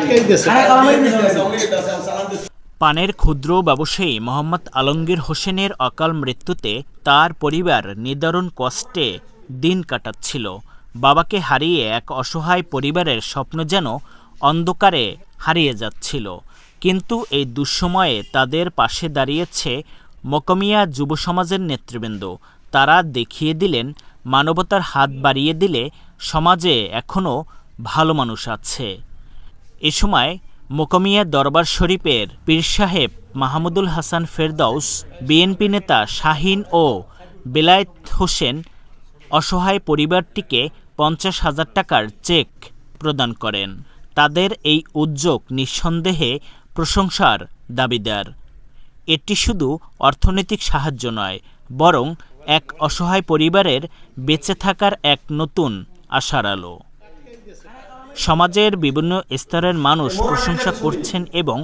আটকাই দিয়েছে পানের ক্ষুদ্র ব্যবসায়ী মোহাম্মদ আলমগীর হোসেনের অকাল মৃত্যুতে তার পরিবার নিদারুণ কষ্টে দিন কাটাচ্ছিল। বাবাকে হারিয়ে এক অসহায় পরিবারের স্বপ্ন যেন অন্ধকারে হারিয়ে যাচ্ছিল। কিন্তু এই দুঃসময়ে তাদের পাশে দাঁড়িয়েছে মকমিয়া যুব সমাজের নেতৃবৃন্দ। তারা দেখিয়ে দিলেন মানবতার হাত বাড়িয়ে দিলে সমাজে এখনও ভালো মানুষ আছে। এ সময় মোকামিয়া দরবার শরীফের পীর সাহেব মাহমুদুল হাসান ফেরদৌস, বিএনপি নেতা শাহিন ও বেলায়েত হোসেন অসহায় পরিবারটিকে পঞ্চাশ হাজার টাকার চেক প্রদান করেন। তাদের এই উদ্যোগ নিঃসন্দেহে প্রশংসার দাবিদার। এটি শুধু অর্থনৈতিক সাহায্য নয়, বরং এক অসহায় পরিবারের বেঁচে থাকার এক নতুন আশার আলো। সমাজের বিভিন্ন স্তরের মানুষ প্রশংসা করছেন এবং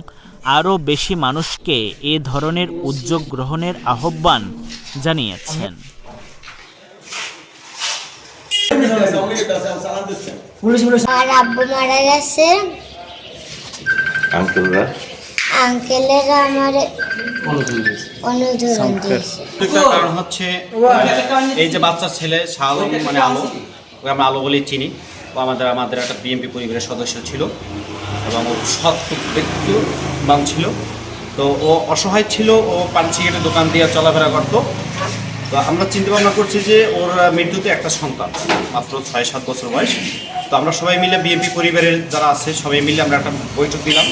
আরও বেশি মানুষকে এ ধরনের উদ্যোগ গ্রহণের আহ্বান জানিয়েছেন। আর আব্বু মারা গেছে। আঙ্কেলরা? আঙ্কেলেরা আমার অনুদান দিয়েছে। কারণ হচ্ছে এই যে বাচ্চা ছেলে শাহ মানে আলো আমরা আলো বলেই চিনি। আমাদের আমাদের একটা বিএমপি পরিবারের সদস্য ছিল এবং ও সৎ ব্যক্তিবান ছিল। তো ও অসহায় ছিল, ও পান দোকান দিয়ে চলাফেরা করতো। তো আমরা চিন্তা ভাবনা করছি যে ওর মৃত্যুতে একটা সন্তান, মাত্র ছয় সাত বছর বয়স। তো আমরা সবাই মিলে বিএনপি পরিবারের যারা আছে, সবাই মিলে আমরা একটা বৈঠক দিলাম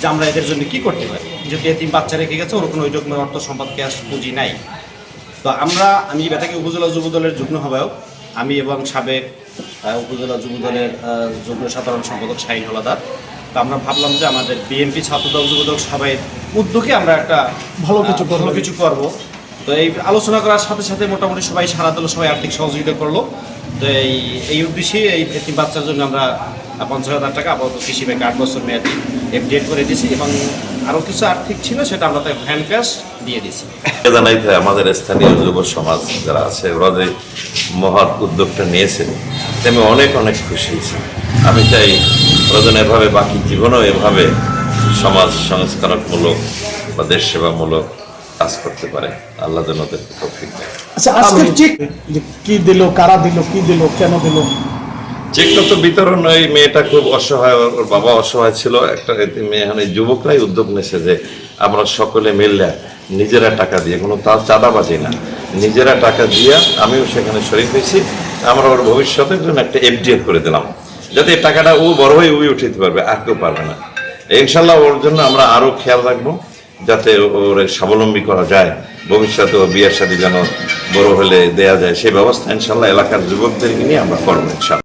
যে আমরা এদের জন্য কি করতে পারি। যেহেতু এতিম বাচ্চা রেখে গেছে, ওর কোনো ওই রকম অর্থ সম্পদ ক্যাশ পুঁজি নাই। তো আমরা আমি বেতাকি উপজেলা যুব দলের যুগ্ম আহ্বায়ক, আমি এবং সাবেক উপজেলা যুব দলের যুগ্ম সাধারণ সম্পাদক শাহিন হলাদার। তো আমরা ভাবলাম যে আমাদের বিএনপি ছাত্রদল যুবদল সবাই উদ্যোগে আমরা একটা ভালো কিছু ভালো কিছু করব। তো এই আলোচনা করার সাথে সাথে মোটামুটি সবাই সারা দল সবাই আর্থিক সহযোগিতা করল। তো এই এই উদ্দেশ্যে এই এতিম বাচ্চার জন্য আমরা পঞ্চাশ হাজার টাকা আপাতত কৃষি ব্যাংকে আট বছর মেয়াদি এফডিএড করে দিয়েছি এবং আরও কিছু আর্থিক ছিল সেটা আমরা তাই হ্যান্ড ক্যাশ দিয়ে দিয়েছি। জানাইতে আমাদের স্থানীয় যুব সমাজ যারা আছে ওরা যে মহৎ উদ্যোগটা নিয়েছে আমি অনেক অনেক খুশি হয়েছি। আমি চাই ওরা যেন এভাবে বাকি জীবনও এভাবে সমাজ সংস্কারকমূলক বা দেশ সেবামূলক কাজ করতে পারে। আল্লাহ যেন ওদের তৌফিক দেয়। আচ্ছা আজকের চেক কি দিল কারা দিল কি দিল কেন দিল? চেকটা তো বিতরণ ওই মেয়েটা খুব অসহায় ওর বাবা অসহায় ছিল। একটা মেয়ে এখন এই যুবকরাই উদ্যোগ নিয়েছে যে আমরা সকলে মিললে নিজেরা টাকা দিয়ে কোনো তার চাঁদাবাজি না। নিজেরা টাকা দিয়ে আমিও সেখানে শরীর হয়েছি। আমরা ওর ভবিষ্যতের জন্য একটা এফডিএফ করে দিলাম। যাতে টাকাটা ও বড় হয়ে উই উঠিতে পারবে, আর কেউ পারবে না। ইনশাল্লাহ ওর জন্য আমরা আরও খেয়াল রাখব, যাতে ওর স্বাবলম্বী করা যায়, ভবিষ্যতে ও বিয়ের সাথে যেন বড় হলে দেয়া যায়, সেই ব্যবস্থা ইনশাল্লাহ এলাকার যুবকদেরকে নিয়ে আমরা করব ইনশাল্লাহ।